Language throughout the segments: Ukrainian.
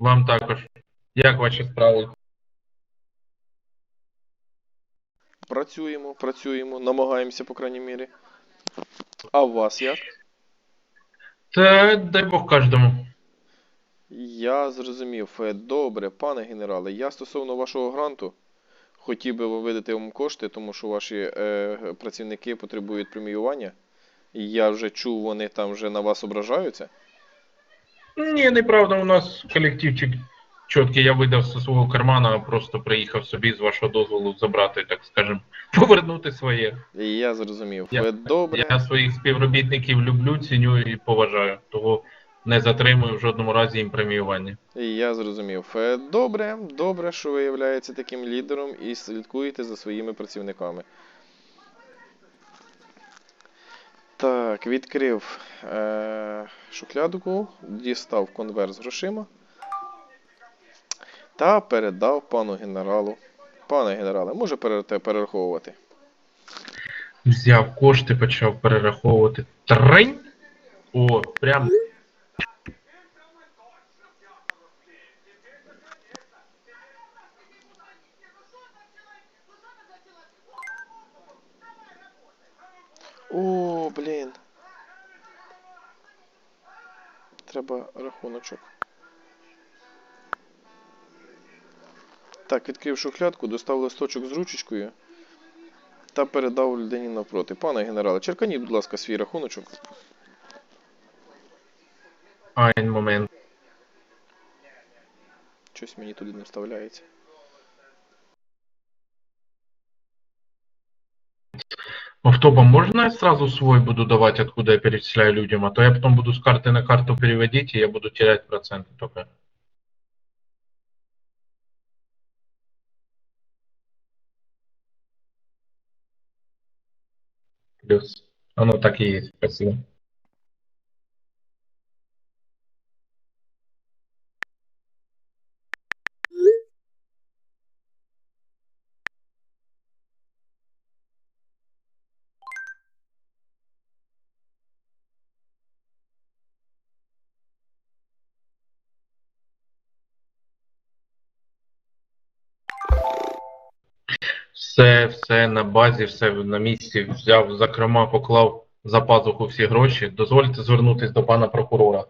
Вам також. Як ваші справи? Працюємо, працюємо, намагаємося, по крайній мірі. А у вас як? Це дай Бог кожному. Я зрозумів. Е, Добре, пане генерале, я стосовно вашого гранту хотів би видати вам кошти, тому що ваші е, працівники потребують преміювання. Я вже чув, вони там вже на вас ображаються. Ні, неправда, у нас колективчик чіткий, я видав зі свого кармана, просто приїхав собі з вашого дозволу забрати, так скажем, повернути своє. Я зрозумів. Я- Е, Добре. Я своїх співробітників люблю, ціню і поважаю, того не затримую в жодному разі їм преміювання. Я зрозумів. Е, Добре, добре, що ви являєтеся таким лідером і слідкуєте за своїми працівниками. Так, відкрив е, шухлядку, дістав конверт з грошима та передав пану генералу. Пане генерале, може перераховувати? Взяв кошти, почав перераховувати. Тринь! О, прям. О, блін. Треба рахуночок. Так, відкрив шухлядку, достав листочок з ручечкою та передав людині навпроти. Пане генерале, черканіть, будь ласка, свій рахуночок. Айн момент. Щось мені туди не вставляється. Автоба можно я сразу свой буду давать, откуда я перечисляю людям, а то я потом буду с карты на карту переводить, и я буду терять проценты только. Плюс. Оно так и есть, спасибо. Все, все на базі, все на місці. Взяв, зокрема, поклав за пазуху всі гроші. Дозвольте звернутися до пана прокурора.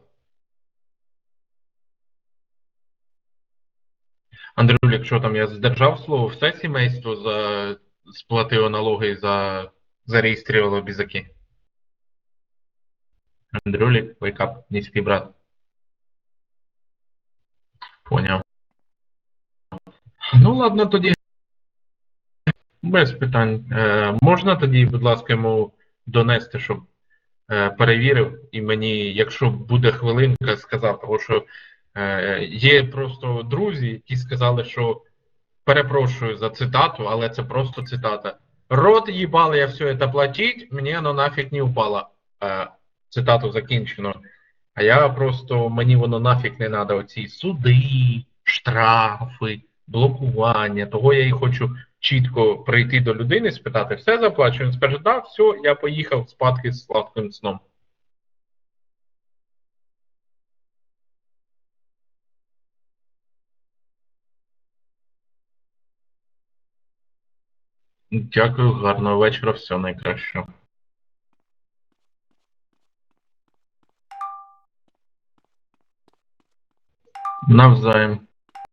Андрюлік, що там, я здержав слово, все сімейство за... сплатило налоги і за... зареєструвало бізаки. Андрюлік, up, низький брат. Поняв. Ну ладно, тоді. Без питань. Е, можна тоді, будь ласка, йому донести, щоб е, перевірив, і мені, якщо буде хвилинка, сказав, тому що е, є просто друзі, які сказали, що перепрошую за цитату, але це просто цитата. Рот їбал я все это платить, мені воно нафіг не упало. Е, цитату закінчено. А я просто, мені воно нафіг не треба, оці суди, штрафи, блокування. Того я і хочу чітко прийти до людини, спитати, все заплачу. Він скаже, так, все, я поїхав спадки з сладким сном. Дякую, гарного вечора, все найкраще. Навзаєм.